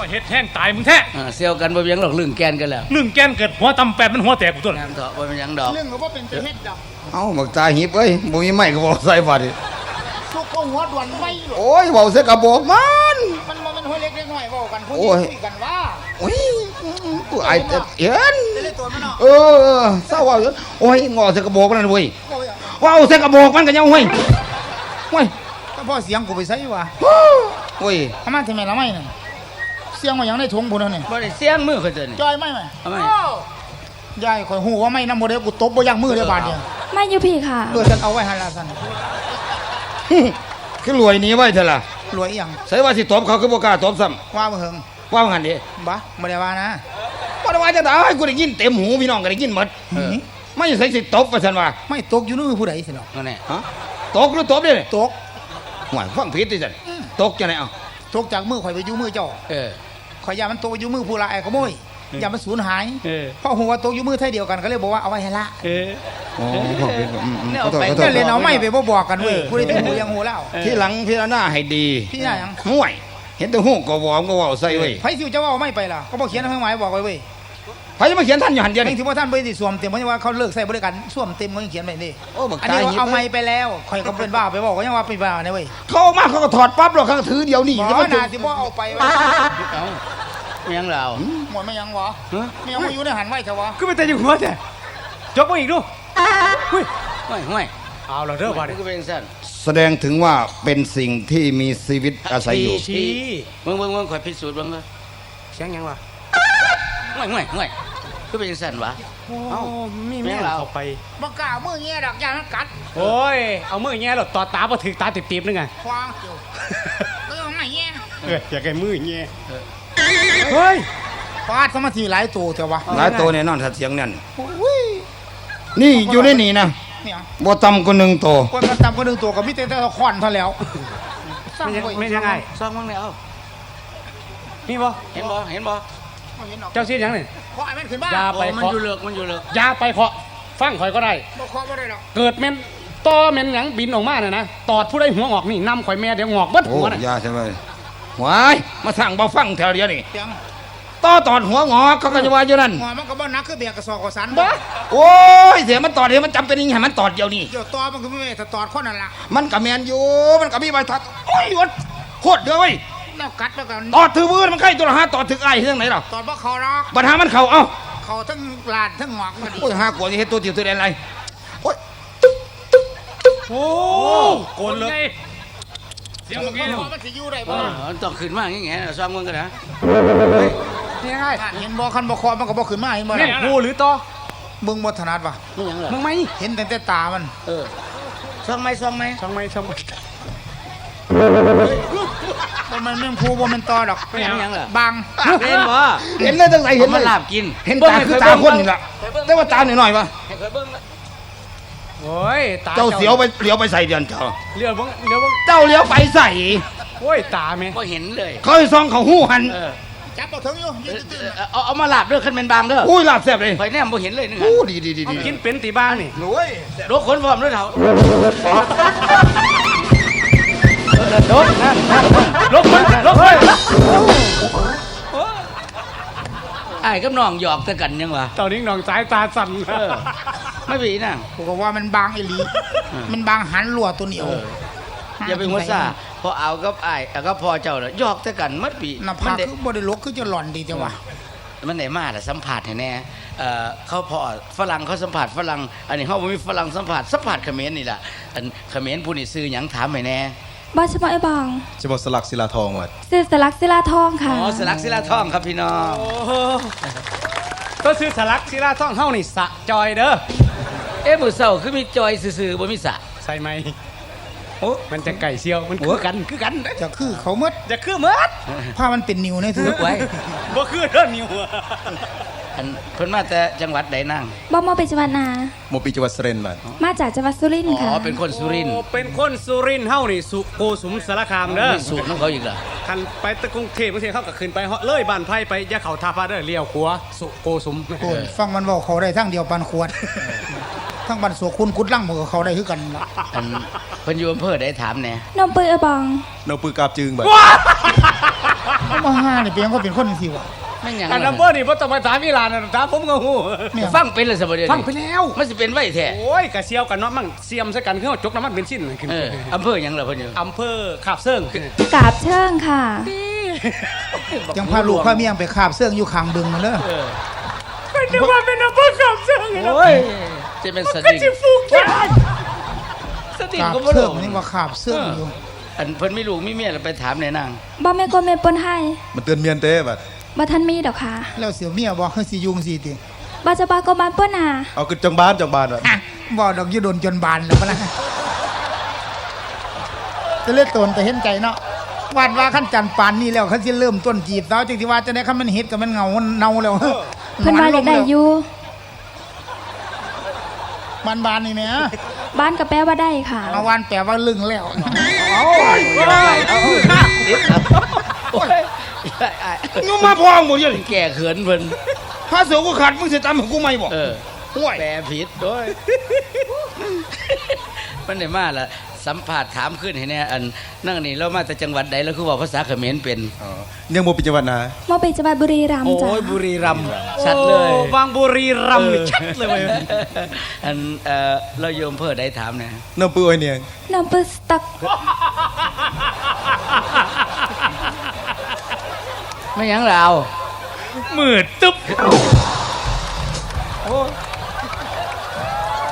ก็เฮ็ดแห้งตายมึงแท้อ่าเซียวกันบ่เบียงหรอกลึงแกนกันแล้วเรื่องแกนเกิดหัวตำแปดมันหัวแตกกูตัวงามเถอะบ่เป็นหยังดอกเรื่องก็ว่าเป็นเป็นเฮ็ดดอกเอ้าบักตาหิบเอ้ยบ่มีไม้ก็บ่ใส่บาดนี่ทุกคนหัวด่วนไม่หรอกโอ้ยเว้าเสียกระบอกมัน มันมันมันหัวเล็กเล็กน้อยเว้ากันผู้โอ้หญิงยคุยกันว่าโอ้ยกูอายแต่เห็นจะได้ตัวมันเนาะเออเศร้าเว่าอยู่โอ้ยงอเสียกระบอกมันนั่นเว้ยโอ้ยเว้าเสียกระบอกมันก็ยังเว้ยเว้ยก็พอเสียงกูไปใส่วะโอ้ยทำไมทำไมละไม่น่ะ เสียงว่าหยังได้ถุงพุ่นนั่นนี่บ่ได้เสียงมือเขาเจอนี่จอยไม่ไหมทำไมอ้าวยายข่อยหูว่าไม่นำบ่ได้กูตบบ่ยักมือได้บาดเนี่ยไม่อยู่พี่ค่ะเออฉันเอาไว้หันละสันคือรวยหนี้ไว้เถอะล่ะรวยอีหยังใส่ว่าสิตบเขาคือบ่กล้าตบซ้ำว่าบ่เฮิงว่างั้นดิบ่บ่ได้ว่านะบ่ได้ว่าจะตายกูได้ยินเต็มหูพี่น้องก็ได้ยินหมดเออไม่ใส่สิตบว่าซั่นว่าไม่ตกอยู่นู่นผู้ใดสิเนาะนั่นแหละฮะตกหรือตบเด้นี่ตกหวยฟังผิดดิซั่นตกจังได๋เอ้าตกจากมือข่อยไปอยู่มือเจ้าเออ ข่อยยามันตกอยู่มือผู้ลายขโมยอย่ามันสูญหายเออเพราะหัวาตกอยู่มือไทยเดียวกันก็เลยบอกว่าเอาไว้ให้ละเอออ๋อฟังผิดอืมอืมเนี่ยขอเอาโทษไปขอโทก็ษเลยเอาไม่ไปบ่บอกกันเว้ยเออผู้ใดที่หูยังหูแล้วที่หลังพิจารณาให้ดีพี่น่าหยังห่วยเห็นแต่หูก็วอมก็เว้าใส่เว้ยไผสิจะว่าเอาไม่ไปล่ะก็บอกเขียนให้หมายบอกไว้เว้ยไผจะมาเขียนท่านอยู่หันเดียวแม่นี่งที่ว่าท่านบ่ได้สวมเต็มเพราะว่าเขาเลิกใส่บริการสวมเต็มเขายังเขียนไว้นี่โอ้บักอันตานี้หิบเอาไม่ไปแล้วข่อยก็เป็นบ้าไปบอกก็ยังว่าเป็นบ้าเนี่ยเว้ยเขาออกมาเขาก็ถอดปั๊บหรอกเขาก็ถือเดียวนี่บ่จะมาจุน่าดสิบ่เอาไป ไว้เอาเมียงเราหมดไม่ยังวะฮะไม่ยังมาอยู่ในหันไว้เถอะวะก็ไปแต่อยู่หัวแท้จกมาอีกดูหุ้ยห่วยห่วยเอาละเด้อบาดนี่นี้ก็เป็นซั่นแสดงถึงว่าเป็นสิ่งที่มีชีวิตอาศัยอยู่ชี้เบิ่งเบิ่งเบิ่งข่อยพิสูจน์เบิ่งเด้อเสียงหยังวะห่วยห่วยห่วยก็เป็นซั่นวะเอ้ามีแม่แม่งเราเข้าไปบ่กล้ามือเงี้ยดอกยางมันกัด โอ้ย เอามือแง่หรอต่อตาบ่ถึงตาติบๆนึงไงควางเกี่ยวก็ยังไม่เงี้ยเอออยากให้มือแง่ เฮ้ยฟาดสมาธิหลายตัวเถอะวะหลายตัวแน่นอนถ้าเสียงนั่นนี่อยู่ในนี่นะเนี่ยบ่ต่ำกว่าหนึ่งตัวคนก็ตำคนหนึ่งตัวก็มีแต่แต่ละควันเท่าแล้วสร้างไม่ยังไว้ไม่ยังไงซ่อมบ้างแล้วมีบ่เห็นบ่เห็นบ่บ่เห็นหรอกเจ้าซีดหยังนี่ขอให้มันขึ้นบ้าอย่าโอ้ไปมันเคาะอยู่เลิกมันอยู่เลิกอย่าไปเคาะฟังข่อยก็ได้บ่ขอบ่ได้หรอกเกิดแม่นต่อแม่นหยังบินออกมาน่ะนะตอดผู้ใดหัวงอกนี่นำข่อยแม่เดี๋ยวงอกเบิดโอ้หัวน่ะยาใช่ไหม หวายมาสั่งบ่ฟังแถวเดียวนี่เสียงต่อตอดหัวงอกเขาก็จะว่าอยู่นั่นหัวมันก็บ่หนักคือเบียกกระสอบกระสันบ้าโอ้ยเสียมันตอดเดี๋ยวมันจำเป็นยังไงมันตอดเดียวนี่เดี๋ยวตอมันก็ไม่แม่ถ้าตอดคนนั่นล่ะมันกับแมนอยู่มันกับมีใบทัดโอ้ยวัดโคตรเด้อเว้ยแล้วกัดแล้วกันตอดถือมือมันใกล้ตัวละห้าตอดถึงไอ้เรื่องไหนหรอตอดบ่เขาหรอกปัญหามันเข่าเอ้าเขาทั้งลาดทั้งหงอกก็ดีโอ้ยห้ากว่าจะเฮ็ดตัวเดียวตัวเดียวอะไรโอ้ยโอ้โกนเลยเสียงเมื่อกี้หัวมันสิอยู่ได้เอบ่อมันต้องขึ้นมาอย่างเงี้ยซ่อมเบิ่งกันนะนี่ไงเห็นบ่คันบ่คอมันก็บ่ขึ้นมาเห็นบ่แม่ล่ะงกูหรือต่อเบิ่งบ่ถนัดว่ะนี่หยังล่ะมึงไหมเห็นแต่แต่ตามัน เออซ่อมไหมซ่อมไหมช่างไหมช่างไหมบ่แมันแม่งผู้บ่แม่นตอดอกไม่หยังหยังล่ะบางเห็นบ่เห็นเลยตั้งใจเห็เห็นนเลมันยลาบกิน เห็นตาคือตาคนนี่ล่ะแต่ว่าตาหน่อยๆวะให้เคยเบิ่งละ โอ้ยตาเจ้าเสียวไปเลี้ยวไปใส่เดือนเจ้าเลี้ยวเบังเลี้ยวเบังเจ้าเลี้ยวไปใส่ โอ้ยตาแม่บ่เห็นเลยเขาให้ซองเขาหู้หัน เออจับบ่ถึงอยู่ยืเอนอตื่นเออเอาเอามาลาบเด้อขึ้นเป็นบางเด้ออุ้ยลาบแซ่บเลยข่อยแนมบ่เห็นเลยนึงโอ้ดีดีดีดีกินเป็นตีบ้างนี่โอ้ยรถขนพร้อมด้วยเถาลบนะลบมันลบมัน ไอ้ายกับน้องหยอกแต่กันยังวะตอนนี้น้องสายตาสั่นเออไม่บีน่ะกูก็ว่ามันบางอีหลีมันบางหันรั่วตัวเหนียว อย่าไปหัวซ่าพอเอากับไอ้ายเอากับพ่อเจ้าน่ะหยอกแต่กันมัดปีหน้ามัผากได้คือบ่ได้ลกคือจะหล่อนดีจังวะมันได้มาแต่ะสัมผัสให้แน่เอ่อเขาพอฝรั่งเขาสัมผัสฝรั่งอันนี้เขาบ่มีฝรั่งสัมผัสสัมผัสเขมรนี่ล่ะอันเขมรผู้นี่ซื้อหยังถามให้แน่ บอสมอยบองจะบอกสลักศิลาทองวัดซื้อสลักศิลาทองอ๋ค่ะอสลักศิลาทองครับพี่น้องโอ้โหก็ซื้อสลักศิลาท่องเฮ้านี่สะจอยเด้อเอ๊ะมื้อเช้าคือมีจอยซื่อๆบ่มีสระใส่ไหมโอ้มันจะไก่เชียวมันคือกันคือกันจะคือเขาหมดจะคือเมื่อผ้ามันเป็นนิ้วในถือนึกไว้บ่คือเด้อนิว อันเพิ่นมาแต่จังหวัดใดนั่งบอมอเป็นจังหวัดนาโมปีจังหวัดสเรนวัดมาจากจังหวัดสุรินทอ๋ร์ค่ะอเป็นคนสุรินทร์โอ้เป็นคนสุรินทร์เฮ้านี่สุโกสุมสารคามเด้อมีสูตรของเขาอีกเหรอคันไปตะกรุงเทพบางทีเขาก็ขึ้นไปเหาะเลยบ้านไผ่ไปยะเขาทาฟ้าเด้อเลี้ยวขวาสุโกสุมโอ้ยฟังมันบอกเขาได้ทั้งเดียวปันขวด ทั้งบันสวคุณกุดลั่งมือเขาได้คือกันล่ะอันเพิ่นอยู่อำเภอใดถามแหน่นมปืนอบองโนปือกาบจึงวัดมันบ่ห้านี่เปียงก็เป็นคนจังซี่วะ ไม่หยังอันล่ะนัมเบอร์นี่บ่ต้องไปถามอีหลานนะถามผมก็ฮู้เนี่ยฟังเป็นเลยสบเดียวนี้ฟังไปแล้ว มันสิเป็นไว้แท้โอ้ยกะเซียวกันเนาะมั่งเสียมใส่กันคือเอาจกน้ำมันเบนซินขึ้นเอออำเภอหยังล่ะเพิ่นอยู่อำเภอขาบเซิงกราบเชิงค่ะจังพาลูกพาเมียงไปคาบเสื้องอยู่ข้างบึงนั่นเด้อเออเป็นจังว่าเป็นอำเภอขาบเซิงไงเนาะโอ้ยจะเป็นสก็ติงสิฟูกยากสติงคาบก็บ่เสื้รู้องนี่ว่าคาบเสื้องอยู่อันเพิ่นมีลูกมีเมียแล้วไปถามในนางบ่แม่นกลเมนปนให้มันเตือนเมียนเต้บัด บ่ทันมีดอกค่ะ แล้วเสียวเมียบอกให้สิยุงสิติบ่จะบากบานปนนาเอาขึ้นจังบ้านจังบ้านบัดอะบ่ดอกอยู่โดนจนบานแล้วบ่ล่ะจะเล่นตนแต่เห็นใจเนาะวาดว่าขั้นจันทร์ปานนี้แล้วเขาสิเริ่มต้นจีบสาวจังสิว่าจะได้คันมันเฮ็ดกับมันเหงามันเน่าแล้วเพิ่นว่าอยากได้อยู่บานบานๆนี่แหม่บ้านก็แปลว่าได้ค่ะ เอาวานแปลว่าลึงแล้วติดครับโอ้ยไอ้ นูมาพองหมดยังแก่เขินเพิ่นพระเสือกูขาดมึงจะจำให้กูไหมบ่เออห่วยแปลผิดด้วยมันได้มาละสัมผัสถามขึ้นให้แน่อันนั่งนี่เรามาแต่จังหวัดใดแล้วคือว่าภาษาเขมรเป็นอ๋อยังบ่เป็นจังหวัดนะบ่เป็นจังหวัดบุรีรัมย์จ้ะโอ้ยบุรีรัมย์ชัดเลยโอ้วางบุรีรัมย์นี่ชัดเลยเว้ยอันเออเราโยมเพื่อได้ถามนะน้ำปื้อไอ้เนียงน้ำปึสตัก ไม่หยังเรามืดตึ๊บ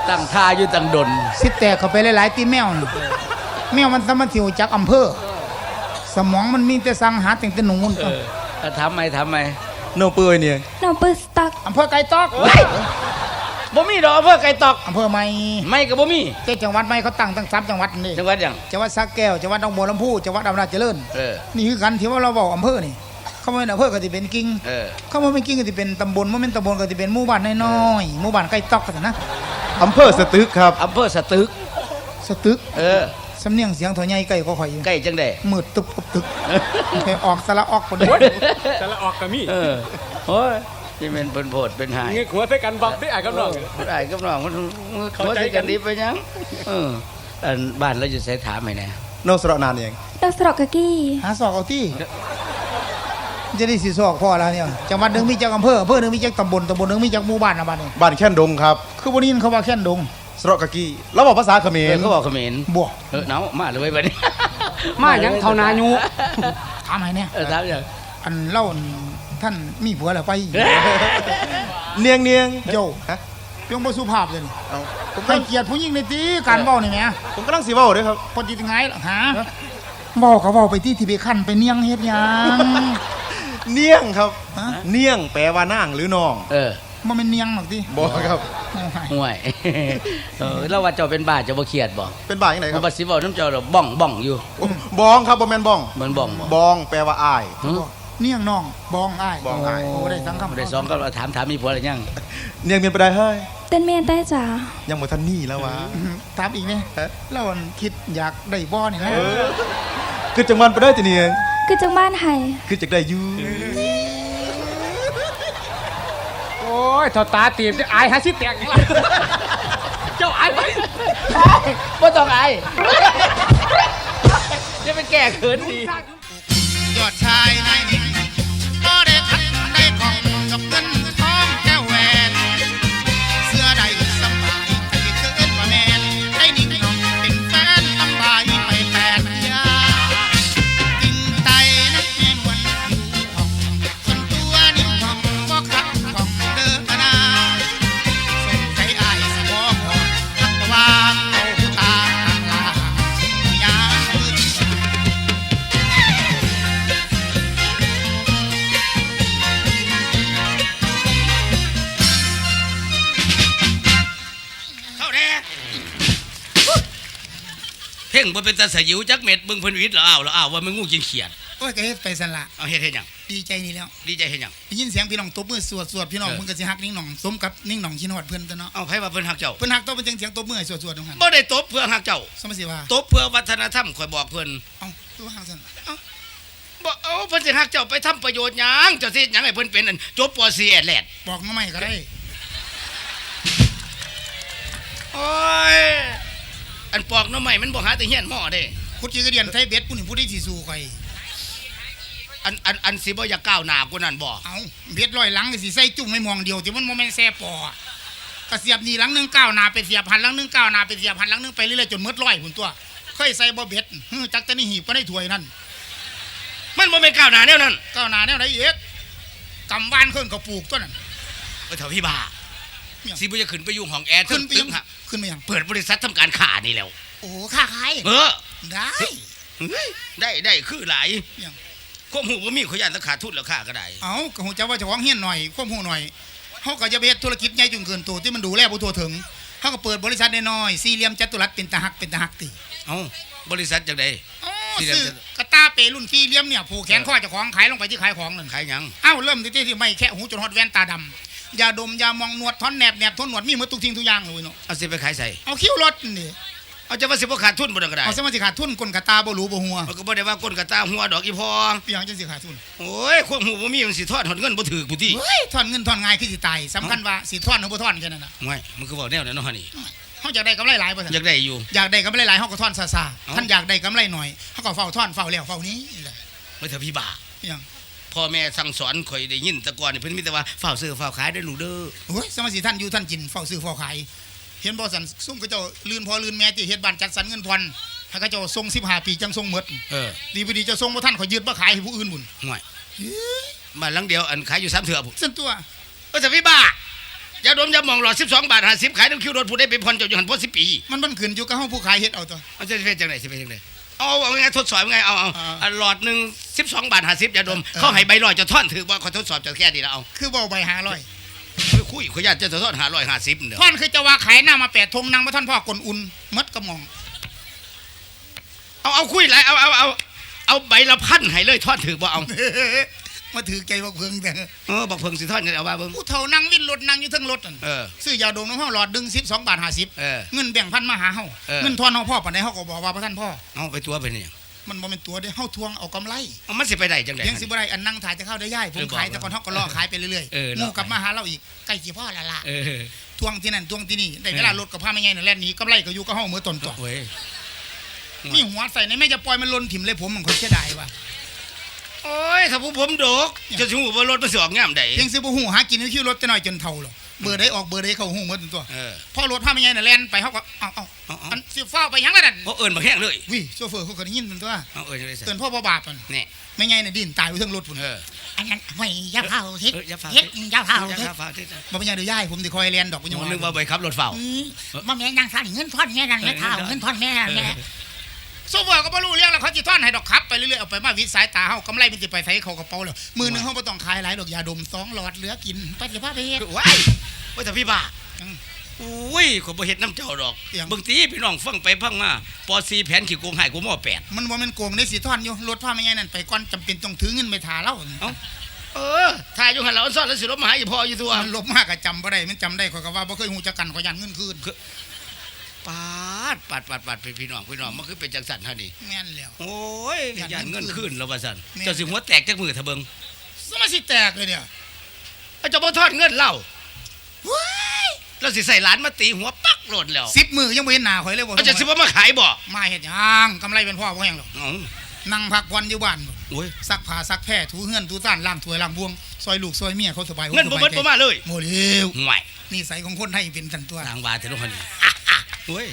ตั้งท่าอยู่ตั้งดน สิแตกเข้าไปหลายๆตีแมวนี่แมวมันสามารถสิวจักอำเภอ สมองมันมีแต่สังหาแต่งแต่หนูนเออแล้วทำไหมทำไหมน้ำปื้อไอ้เนียงน้ำปึสตักอำเภอไก่ตอกบ่มีดอกอำเภอไก่ตอก อำเภอใหม่ไม่กับบ่มีแต่จังหวัดใหม่เขาตั้งตั้งสามจังหวัดนี่จังหวัดหยังจังหวัดสระแก้วจังหวัดหนองบัวลำพูจังหวัดอำนาจเจริญเออ นี่คือกันที่ว่าเราบอกอำเภอนี่ เขาไม่เป็นอำเภอก็สิเป็นกิ่งเออเขาไม่เป็นกิ่งก็สิเป็นตำบลไม่เป็นตำบลก็สิเป็นหมู่บ้านน้อยๆหมู่บ้านไก่ตอกกันนะอำเภอสตึกครับอำเภอสตึกสตึกเออสำเนียงเสียงถอยใหญ่ไก่ก็ข่อยอยู่ใกล้จังได๋มืดตึบตึบตึกไปออกสระออกคนเดียวแต่ละออกก็มีเออโอ้ยนี่เป็นเพิ่นโพดเป็นหายเงี้ยหัวใส่กันบักได้อ่านกับน้องไอ้กับน้องมันเข้าเข้าใจใจกักันนดีไปยังเอออันบ้านเราอยู่ใส่ถามให้แน่น้องสระนานเนียงดอกสระกะกี้หาสอกเอาที่ จะได้สีสอกพอแล้วเนี่ยจังหวัดหนึ่งมีจักอำเภออำเภอหนึ่งมีจักตำบลตำบลหนึ่งมีจักหมู่บ้านนะบ้านนี่บ้านแค่นดงครับคือวันนี้เขาว่าแค่นดงสระกะกี้เราบอกภาษาเขมเอรอเขาบอกเขมรบวกเออเนามาเลยเว้ยบัดนี้มาหยังเท่านายูถามให้เนี่ยเออถามอย่างอันเล่าอันท่านมีผัวแล้วไปเนียงเนียงโยฮะเพียงบ่สุภาพเลยนี่เอาผมให้เกียรติผู้หญิงในตีการเว้านี่แหมผมกำลังสิเว้าเด้วยครับพอจิตไงล่ะหาเว้าก็เว้าไปที่ที่ไปคั่นไปเนียงเฮ็ดหยัง เนียงครับฮะ เนียงแปลว่านางหรือน้องเออบ่แม่นเนียงหรอกติบอกครับ ห่วยเออแล้วว่าเจ้าเป็นบ้าเจ้าบ่เครียดบ่เป็นบ้าอย่างไรคมัรันบบ่สิเว้าน้ำเจ้าดอกบ้องบ้องอยู่บองครับบ่แม่นบองเหมือนบ้องบ่บองแปลว่าอาย หึเนียงน้องบองอ้ายบองอ้าย โอ้ได้สังคำบ่ได้สองก็ถามถามมีผัวหรือยัง เนียงเมียนไปได้เฮ้ยเต้นเมียนใต้จ๋ายังบ่ทันนี่แล้ววะ อืมถามอีกเนี่ยฮะ แล้วอันคิดอยากได้บ่นี่นะคือจังหวัดไปได้จะเนียง คือจังบ้านไห้คือจักได้อยู่โอ้ยเท่าตาตีบจะอายหาสิแตกอย่างไรเจ้าอายไปบ่ต้องอายจะไปแก้เขินดี ยอดชายนายนิ่งก็ได้ทัด งบ่เป็นตาสยิวจักเม็ดเบิ่งเพิ่นวิทย์แล้วอ้าวแล้วอ้าวว่ามันงูกินเขียดโอ้ยก็เฮ็ดไปสั่นละเอาเฮ็ดเฮ็ดหยังดีใจนี่แล้วดีใจเฮ็ดหยังได้ยินเสียงพี่น้องตบมือสวดสวดพี่น้องเออมึงก็สิฮักนิ่งหน่องสมกับนิ่งหน่องชินฮอดเพิ่นตัวเนาะเอาไผว่าเพิ่นฮักเจ้าเพิ่นฮักตัวเป็นจังเสียงตบมือให้สวดสวดตรงนั้นบ่ได้ตบเพื่อฮักเจ้าสมสิว่าตบเพื่อวัฒนธรรมข่อยบอกเพิ่นเอ้าตัวฮักซั่นบ่เอาเพิ่นสิฮักเจ้าไปทำประโยชน์หยังเจ้าสิเฮ็ดหยังให้เพิ่นเป็นอันจบป .4 แอดแลดบอกมาใหม่ก็ได้โอ้ย อันปอกหน้อใหม่มันบ่หาแต่เฮียนหม้อเด้ คุดจีกระเดียนไทยเบ็ดผู้นี่ผู้ที่สิสู้ข่อยอันอันอันอันสิบ่อยากก้าวหน้ากว่านั้นบ่เอาเบ็ดร้อยหลังก็สิใส่จุ่มไม่มองเดียวที่มันโมเมนแซ่ปอกระเสียบนี่หลังหนึงก้าวหน้าไปเสียบหันหลังหนึงก้าวหน้าไปเสียบหันหลังหนึงไปเรื่อยๆจนหมดร้อยพุ่นตัวเคยใส่บ่เบ็ดฮึจักแต่นี่หีบก็ได้ถ้วยนั่นมันบ่แม่นก้าวหน้าแนวนั้นก้าวหน้าแนวไหนเอกกำบ้านขึ้นก็ปลูกตัวนั้นเออเถาพี่บ้าเนี่ย สิบ่จะขึ้นไปอยู่ห้องแอร์ขึ้นไปตึยักงฮะขึ้นไปยังเปิดบริษัททำการค้านี่แล้ว โอ้ค่าขายเออได้เฮ้ยได้ได้คือหลายยังควบหูบ่มีขอยานราคาทุนแล้วค่าก็ได้ เอาก็หูจะว่าเจะของเฮียนหน่อยควบหูหน่อยเขาก็จะไปเฮ็ดธุรกิจใหญ่จนเกินตัวที่มันดูแลบ่ทั่วถึงเขาก็เปิดบริษัทน้อยๆสี่เหลี่ยมจัตุรัสเป็นตาหักเป็นตาหักติเอ้าบริษัทจังได๋อ๋อสี่เหลี่ยมซื้อจัตุกระตาเปรุ่นสี่เหลี่ยมเนี่ยผูกแขนข้อเจ้าของขายลงไปที่ขายของนั่นขายหยังเอ้าเริ่มที่ที่ไม่แค่หูจนฮอดแว่นตาดำ ยาดมยามองหนวดท่อนแหนบแหนบทนหนวดมีหมดทุกทิ้งทุกอย่างเลยเนาะเอาสิไปขายใส่เอาคิ้วรถนี่เอาจะว่าสิบ่ขาดทุนบ่ได้ก็ได้เอาสมาสิขาดทุนกลกระตาบ่รู้บ่หัวมันก็บ่ได้ว่าก้นกระตาหัวดอกอีพอเปียงจังสิขาดทุนโอ้ยควบหูบ่มีมันสิทอดหดเงินบ่ถือผู้ที่เฮ้ยทอนเงินทอนง่ายคือสิตายสำคัญว่าสิทอนหรือบ่ทอนแค่นั้นน่ะไม่มันคือบอกแนวนั้นเนาะฮะนี่เฮาอยากได้กำไรหลายบ่ซั่นอยากได้อยู่อยากได้กำไรหลายเฮาก็ทอนซาเอ้าๆท่านอยากได้กำไรหน่อยเฮาก็เฝ้าทอนเฝ้าแล้วเฝ้านี้นี่แหละไม่เถอะพี่บ้าเปียง พ่อแม่สั่งสอนข่อยได้ยินแต่ก่อนนี่เพิ่นมีแต่ว่าเฝ้าซื้อเฝ้าขายได้อลูกเด้อโอ้ยสมาสิท่านอยู่ท่านกินเฝ้าซื้อเฝ้าขาย เห็นบ่สันซุ่มเขาเจ้าลืนพอลืนแม่ที่เฮ็ดบ้านจัดสรรเงินพรถ้าเขาเจ้าส่ง15ปีจังส่งหมดเออดีบ่ดีเจะส่งบ่ทันขอยยืดบ่ขายให้ผู้อื่นบุญห่วยบ้านหลังเดียวอันขายอยู่3เถื่อพุ่นส่วนตัวเออแต่พี่บ้ายาดมยาหมองหลอด12 บาท50ขายน้ำคิวรถผู้ได้ไปผ่อนเจ้าอยู่หันพ่อ10ปี มันมันขึ้นอยู่กับเฮาผู้ขายเฮ็ดเอาตัวเอาจะเป็นจังได๋สิเป็นจังได๋ เอาเอาไงทดสอบไงเอาเอาอ่า อันหลอดหนึง12บาท50ยาดมเออเขาให้ใบลอยจะท่อนถือว่าเขาทดสอบจะแค่นี้แล้วเอาคือเว้าใบ500ไปคุยขอยญาตจะทอน550เด้อท่อนคือจะว่าขายหน้ามาแปดทงนางบ่ท่านพ่อกลอุ่นหมดกระหม่อมเอาเอาคุยหลายเอาเอาเอาเอาใบละพันให้เลยทอนถือบ่เอา มาถือใจบักเพิงแต่เออบักเพิ่งสิทอนกันเอาว่าเบิ่งผู้เฒ่านั่งวินรถนั่งอยู่เทั้งรถนั่นเออ ซื้อยาดมน้ำเฮาหลอดดึง12บาท50เออ เงินแบ่งพันมาหาเฮาเออ เงินทอนเฮาพ่อปานใดเฮาก็บอกว่าบ่ท่านพ่อ เอาไปตัวไปนี่มันบ่เป็นตัวเด้เฮาทวงเอากำไรเอามันสิไปได้จังได๋ เพียงสิบ่ได้อันนั่งถ่ายจะเข้าได้ย่ายผมเออบอกขายแต่ก่อนเฮาก็รอขายไปเรื่อยเออๆรองูกลับมาหาเราอีกใกล้สิพ่อและล่ะเออ ทวงที่นั่นทวงที่นี่ได้เวลารถกับพาไม่ไงนั่นแล่นหนีกำไรก็อยู่กับเฮามื้อต้นตัวเว้ยมีหัวใส่ในแม่จะปล่อยมันหล่นถิ่มเลยผมมันคนเสียดายว่ะโอ้ ยถ้าผู้ผมดกจะสิฮู้ว่ารถมันสิออกยามใดเพียงสิบ่ฮู้หากินคิวรถจะน้อยจนเท่าหรอกเบอร์ใดออกเบอร์ใดเข้าฮู้หมดตัวเออพอรถพาไม่ไงน่ะแล่นไปเฮาก็เอ้าเอ้าเอาเอาอันสิฟ้าวไปหยังล่ะนั่นบ่เอิ้นบ่แห้งเลยวิโซเฟอร์เขาก็ได้ยินมันตัวเอาเอิ้นจังได๋ซะเตือนพ่อบ่บาปมันนี่ไม่ไงน่ะดิ้นตายอยู่เทั้งรถพุ่นเอออันนั้นไม่อยาเผาทิศเอออย่าเผาเฮ็ดอยาเผาอย่าทิศครับฟ้าที่บ่เป็นหยังเด้อย่ายผมสิคอยเรียนดอกบ่ผยังมว่านึกว่าไปขับรถเฝ้าอืมบ่แม่นนางสั่นเงินทอนแม่นั่นแม่เฒ่าเงินทอนแม่นั่นแม่ โซเฟอร์ก็บ่รู้เรื่องแล้วเขาสิท่อนให้ดอกครับไปเรื่อยๆเอาไปมาวิดสายตาเฮากำไรมันสิไปใส่เขากระเป๋าแล้วมือหนึงเฮาบ่ต้องขายหลายดอกยาดมสองหลอดเหลือกินไปสิพาไปเฮ็ดว้ายว่าแต่พี่บ้าอืมอุ้ยก็บ่เฮ็ดน้ำเจ้าดอกเอี่ยง บางทีพี่น้องฟังไปฟังมาปอ4แผนขี้โกงหายกูมอ8มันบ่แม่นโกงได้สิท่อนอยู่รถพาไม่ไงนั่นไปก่อนจำเป็นต้องถือเงินไปถ่าเราเอ้าเออถ่ายอยู่หันเราซ่อนแล้วสิลบมาหาอีพ่ออยู่ตัวมันลบมากก็จำบ่ได้มันจำได้ข้อยก็ว่าบ่เคยฮู้จักกันข้อยยันเงินคืน ปา ดปาดปาดปาดเป็นพี่น้องพี่น้องมันคือเป็นจังสันฮะนี่แม่นแล้ว โอ้ยอยากยานเงินเงินคืขึ้นนแล้วว่าสันแม่นเจ้าสิหัวแตกจากมือเถอะเบิงสมาสิแตกเลยเนี่ยเอาเจ้าบ่ทอดเงินเล่าว้ายเราสิใส่หลานมาตีหัวปักโหลดแล้วสิบมือยังบ่เห็นหน้าข่อยเลยบ่เอาจะสิบ่มาขายบ่มาเฮ็ดหยังกำไรเป็นพ่อบ่แฮงหรอกเอ้านั่งพักผ่อนอยู่บ้านโอ้ยซักผ้าซักแพร่ถูเฮือนถูซ่านล้างถ้วยล้างบวงซอยลูกซอยเมียเขาสบายอกเงินบ่สบายเบิดใจบ่มาเลยโมเร็วห่วยนิสัยของคนไทยเป็นสันตัวทางบาเถอะทุกคนนี่โอ้ย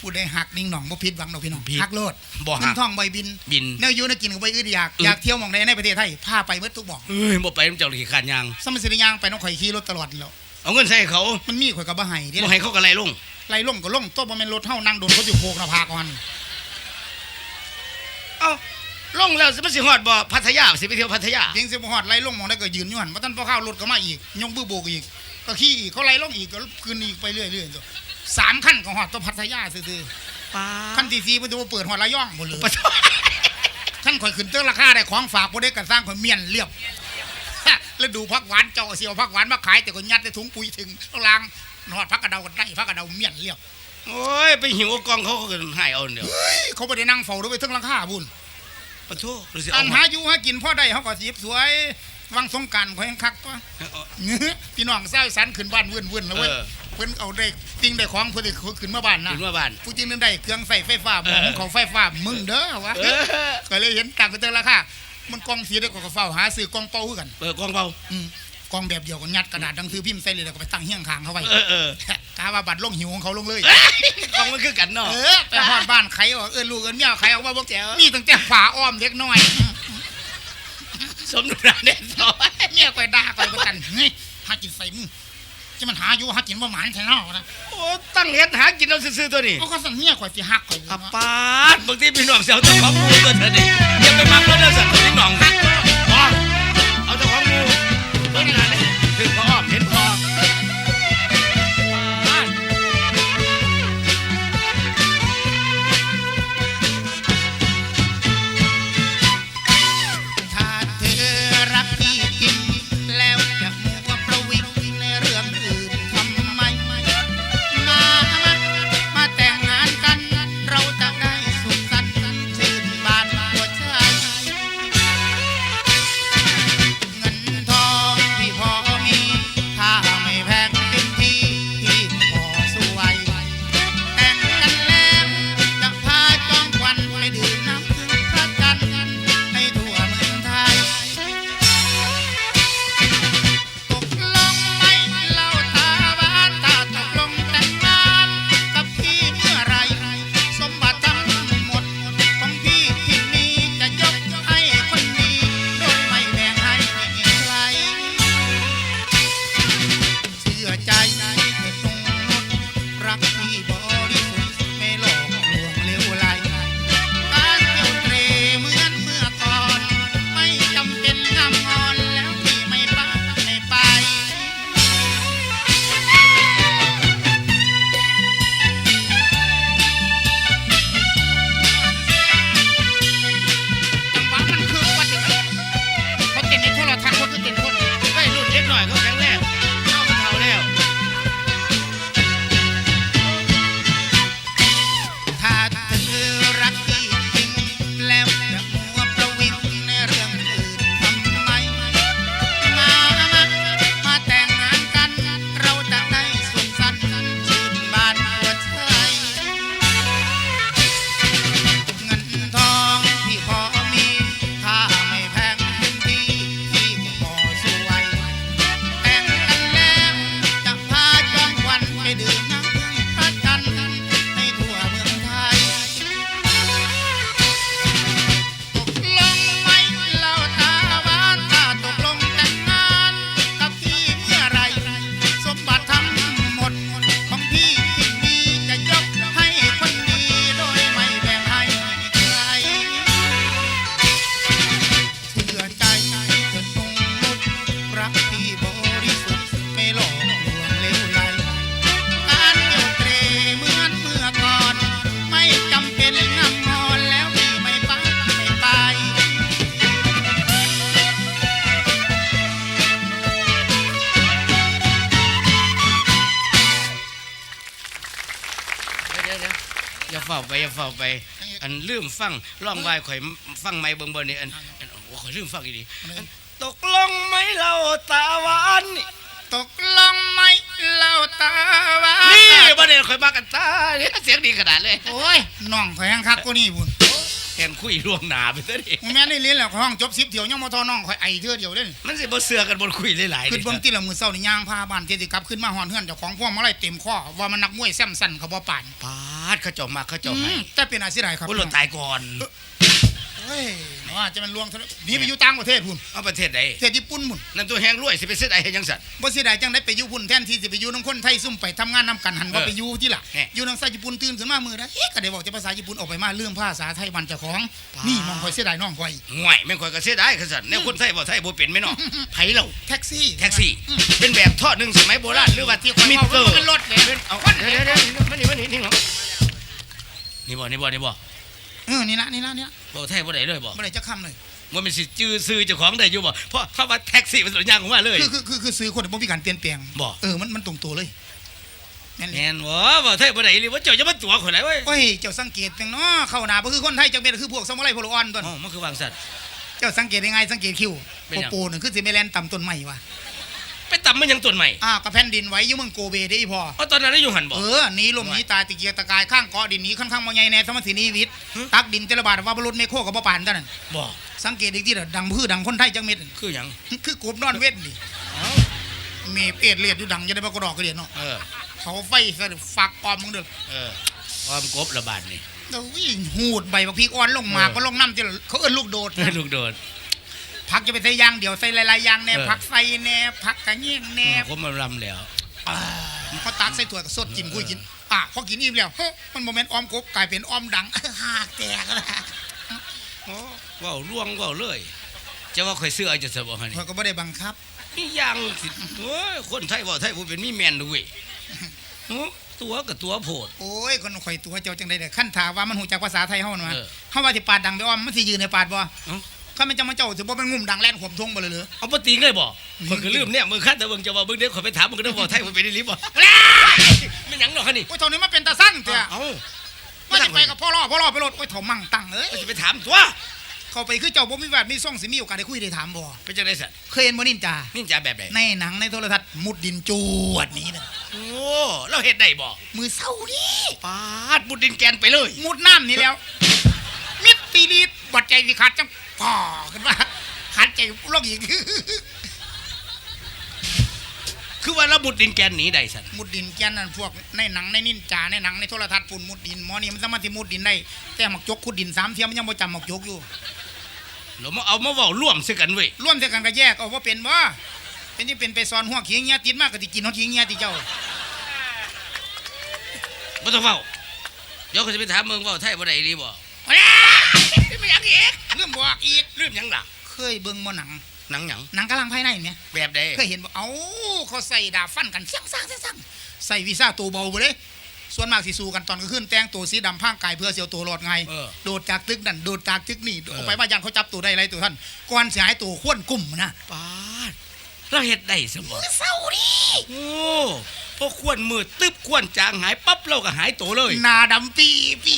ผู้ใดหักนิ่งหน่องบ่ผิดหวังดอกพี่น้องผิดหักโลดบ่หัก เงินทองใบบินบิน แนวอยู่ในกินก็ไปอึดอยากอืมอยากเที่ยวหมองใดในประเทศไทยพาไปเบิดทุกหม่องเอ้ยบ่ไปน้ำเจ้าขี้ขานยาง สมัยสิได้ย่างไปน้องข่อยขี่รถตลอดนี่แหล้วเอาเงินใส่ให้เขามันมีข่อยก็บ่ให้เด้บ่ให้เขาก็ไล่ลงไล่ลงก็ลงตัวบ่แม่นรถเฮานั่งโดนเขาสิโคกหน้าผากก่อนเอ้าลงแล้วสิมันสิฮอดบ่พัทยาสิไปเที่ยวพัทยาเพียงสิบ่ฮอดไล่ลงหมองได้ก็ยืนอยู่หั่นบ่ทันพอเข้ารถก็มาอีกยกมือโบกอีกก็ขี่อีกเขาไล่ลงอีกก็ขึ้นอีกไปเรื่อยๆตัว สามขั้นก็ฮอดตัวพัทยาซื่อๆขั้นที่สี่เพิ่นจะบ่เปิดฮอดระยองบ่เลยปะโถขั้นข่อยขึ้นเตื้อราคาได้ของฝากบ่ได้ก็สร้างข่อยเมียนเรียบแล้วดูผักหวานเจ้าเสียวผักหวานมาขายแต่ก็ยัดในถุงปุ๋ยถึงเอาล้างนอดผักกระเดากันได้ผักกระเดาเมียนเรียบโอ้ย ไปหิวเอากองเขาก็ให้เอาเดี๋ยวเฮ้ยเขาบ่ได้นั่งเฝ้าด้วยไปถึงราคาบุญ ปะโถรู้สิอัเอานมาหาอยู่หากินพ่อได้เขาก็สิบสวย วังสงกรารข่อยยังคักตัว เอาเงื้อพี่น้องเศร้าสันขึ้นบ้านเวุ่นๆแล้วเว้ยเออ เพิ่นเอาได้ติงได้ของเพิ่นได้ขึ้นมาบ้านนะขึ้นมาบ้านผู้จริงนึงได้เครื่องใส่ไฟฟ้าหมองของไฟฟ้ามึงเด้อวะเออก็เลยเห็นต่างกันเตอราคามันกองเสียได้กว่าก็เฝ้าหาซื้อกองเป่าคือกันเออกองเบาอืมกองแบบเดียวกันยัดกระดาษหนังสือพิมพ์ใส่เลยแล้วก็ไปตั้งเฮี้ยงคางเขาไว้เออเออกาว่าบัตรลงหิวของเขาลงเลยเอ้ยกองมันคือกันเนาะเออไปหอดบ้านใครออกเออลูกเอินเมียใครออกมาบอกแจ๋วมีตั้งแต่ฝาอ้อมเด็กน้อยสมดุลเด่นต่อเมียคอยด่าคอยประกันเฮ้ยหากินใส่มึง จะมันหาอยู่หากินบ่หมานแค่นอกนะโอ้ตั้งเฮ็ดหากินเอาซื่อๆตัวนี้เขาก็สั่งเมียคอยสิหักคอยอาปาดบางทีพี่น้องเสียวเจ้าของหมูตัวเธอดิอย่าไปมักแล้วเด้อสัตว์พี่น้องหักบ่เอาเจ้าของหมูตัวนี้นะถึงพออ้อมเห็น อย่าเฝ้าไปอย่าเฝ้าไป อันลืมฟังร้องวายข่อยฟังไม่เบิ่งบ่นี่อันอันโอ้ข่อยลืมฟังอีดีอันตกลงไหมเราตาหวานนี่ตกลงไหมเล่าตาหวานนี่บ่ได้ข่อยมากันตาเนี่ยเสียงดีขนาดเลยโอ้ยน้องข่อยยังคักกูนี่บุญแห่งคุยล่วงหน้าไปซะดิแม่ได้เรียนแล้วห้องจบสิบเที่ยวยังมาทอน้องข่อยไอเทื่อเดียวเด้นมันสิบ่เสือกันบนคุยหลายๆขึ้นนี่เบิ่งที่ละมือเศร้านี่ย่างพาบ้านเจติกลับขึ้นมาหอนเฮือนเจ้าของพวกมาไล่เต็มข้อว่ามันนักมวยแซมสันเขาบ่ปานปา ดเขาเจ้ามาเขาเจ้าอืให้มแต่เป็นอาชีพไรครับบ่หล่นตายก่อนเฮ้ยว่าจะมันลวงเท่านั้นหนีไปอยู่ต่างประเทศพุ่นเอาประเทศใดประเทศญี่ปุ่นพุ่นนั่นตัวแหงรวยสิไปเสียดายเฮ็ดจังซั่นบ่เสียดายจังได้ไปอยู่พุ่นแทนที่สิไปอยู่น้ำคนไทยซุ่มไปทำงานนำกันหันว่าเออไปอยู่ที่ล่ะแฮะอยู่น้ำซาญี่ปุ่นตื่นขึ้นมามือได้เอ๊ะก็ได้บอกจะภาษาญี่ปุ่นออกไปมาเรื่องภาษาไทยวันเจ้าของปาดนี่น้องคอยเสียดายน้องคอยห่วยแม่งข่อยก็เสียดายคือซั่นแนวคนไทยบ่ไทยบ่เป็นแม่น้อไผเล่าแท็กซี่แท็กซี่ เป็นแบบทอดหนึ่งสมัยโบราณหรือว่าที่คอยมิเมาเตอร์เป็นรถเลยเป็นเอาเดี๋ยวเดี๋ยวเดี๋ยวมานี่มานี่นี่เหรอ นี่บ่นี่บ่นี่บ่เออนี่ละนี่ละนี่ละบ่ไทยบ่ได้เลยบ่บ่ได้จะคำเลยว่ามันสิจื้อซื้อเจ้าของได้อยู่บ่เพราะเพราะว่าแท็กซี่มันสัญญาณของมาเลยคือคือคือคือซื้อคนบ่มีการเปลี่ยนแปลงบ่เออมันมันตรงตัวเลยแม่นเลยแม่นบ่บ่ไทยบ่ได้หรือว่าเจ้าจะมาตัวข่อยไหนเว้ยโอ้ยเจ้าสังเกตจังเนาะเข้าหน้าบ่คือคนไทยจังเป็นคือพวกสมุไรพลอ่อนต้นอ๋อมันคือวางสัตว์เจ้าสังเกตยังไงสังเกตคิวเป็นหยังโปโปนึงคือสิแม่แลนต่ำต้นใหม่ว่ะ ไปตำมันยังต้นใหม่อ้าวก็แผ่นดินไหวอยู่เมืองโกเบได้อีพอเอาตอนนั้นได้อยู่หันบ่เออหนีลมหนีตายตะเกียกตะกายข้างเกาะดินหนี้ค่อนข้างมาใหญ่แน่สมัยสีนีวิทย์ตักดินเจรบาดว่าบรรลุเมโคกับบ่ปานเท่านั้นบ่สังเกตอีกทีเด้อดังพือดังคนไทยจังเม็ดคือหยังคือกบนอนเว้นนี่เมเปรตเลียดอยู่ดังจะได้มากระดอกกระเดียนเนาะเออเขาไฟใส่ฝักออมมึงเด้อเออความกบระบาดนี่แล้ววิ่งหูดใบบักพริกอ่อนลงมาเออก็ลงน้ำที่เขาเอิ้นลูกโดดลูกโดด ผักจะไปใส่อยางเดี๋ยวใส่หลายๆอย่างแน่เออ ผักใส่แน่ผักกระเงี้ยงแน่ผมมาลำแล้ว เขาตักใส่ถ้วยก็สดกินคุยกินอะพอกินอิ่มแล้วเฮ้ยมันโมเมนต์ออมกบกลายเป็นออมดัง หากแตกแล้วโอ้เว้าล่วงเว้าเลยจะว่าข่อยเสื้อจะสบให้นี่เขาก็ไม่ได้บังคับ มีอย่างสิโอ้ยคนไทยเว่าไทยผมเป็นมีแมนด้วยโอ้ตัวกับตัวโพด โอ้ยคนข่อยตัวเจ้าจังได้เด้อขั้นถามว่ามันหูจากภาษาไทยเฮามาเออ เฮาว่าสิปาดดังไปอ้อมมันสิยืนในปาดบ่เอ้า ข้ามันจะมาเจ้าสิบ่เป็นงุ่มดังแล่นขวมทงบ่เลยเหรอเอาปติงเลยบ่มันก็ลืมเนี่ยมึงคัดแต่มึงจะว่ามึงเด็กข่อยไปถามมึงก็ได้บอกไทยมึงเป็นอีหลีบ่ไม่หยังหรอกฮะนี่โอ้ยเท่านี้มันเป็นตาสั้นเถอะเอ้าว่าสิไปกับพ่อรอพ่อรอไปรถโอ้ยเถ่ามั่งตังเอ้ยก็จะไปถามตัวเข้าไปคือเจ้าบ่มีวาดมีซ่องสิมีโอกาสได้คุยได้ถามบ่เป็นจังไดสัตว์เคยเห็นบ่นินจานี่จะแบบไหนในหนังในโทรทัศน์มุดดินจวดหนี้น่ะโอ้เราเฮ็ดได้บ่มือเศร้านี่ปาดมุดดินแกนไปเลย มุดน้ำนี่แล้วมิดตีดีดบัดใจสิขาดจัง พ่อขึ้นว่าขาดใจลงอีกคือว่าเรามุดดินแกนหนีได้สัตว์มุดดินแกนนั่นพวกในหนังในนินจาในหนังในโทรทัศน์ปุ่นมุดดินหมอนี่มันสามารถที่มุดดินได้แต่หมักจกขุดดินสามเทียมมันยังบ่จำหมักจกอยู่เรามาเอามาเว้าร่วมซึ่กันเว้ยร่วมแต่กันก็แยกเอาว่าเป็นว่าเป็นที่เป็นไปซ้อนหัวขี้เงี้ยติดมากก็ติกินหัวขี้เงี้ยติเจ้าบ่ต้องเว้าเดี๋ยวเขาจะไปถามมึงเว่าไทยบ่ได้อีหลีบ่ไม่อยากอีกเรื่อง บอกอีกลืมหยังล่ะเคยเบิ่งบ่หนัง หนังหยังหนังกำลังภายในเนี่ยแบบใดเคยเห็นบ่เอ้าเขาใส่ดาบฟันกันเสียงซ่างเสียงซ่างใส่วีซ่าตัวเบาไปเลย ส่วนมากสิสู้กันตอนกลางคืนแต่งตัวสีดำพ่างกายเพื่อเสียวตัวรอดไง เออ โดดจากตึกนั่นโดดจากตึกนี่เออออกไปบ้านยันเขาจับตัวได้ไรตัวท่านก่อนเสียหายตัวข้วนกลุ่มนะปาดเราเฮ็ดได้สมบ่เศร้าดิโอ้พอควรมืดตึบควรจางหายปั๊บเราก็หายตัวเลยหนาดำปีปี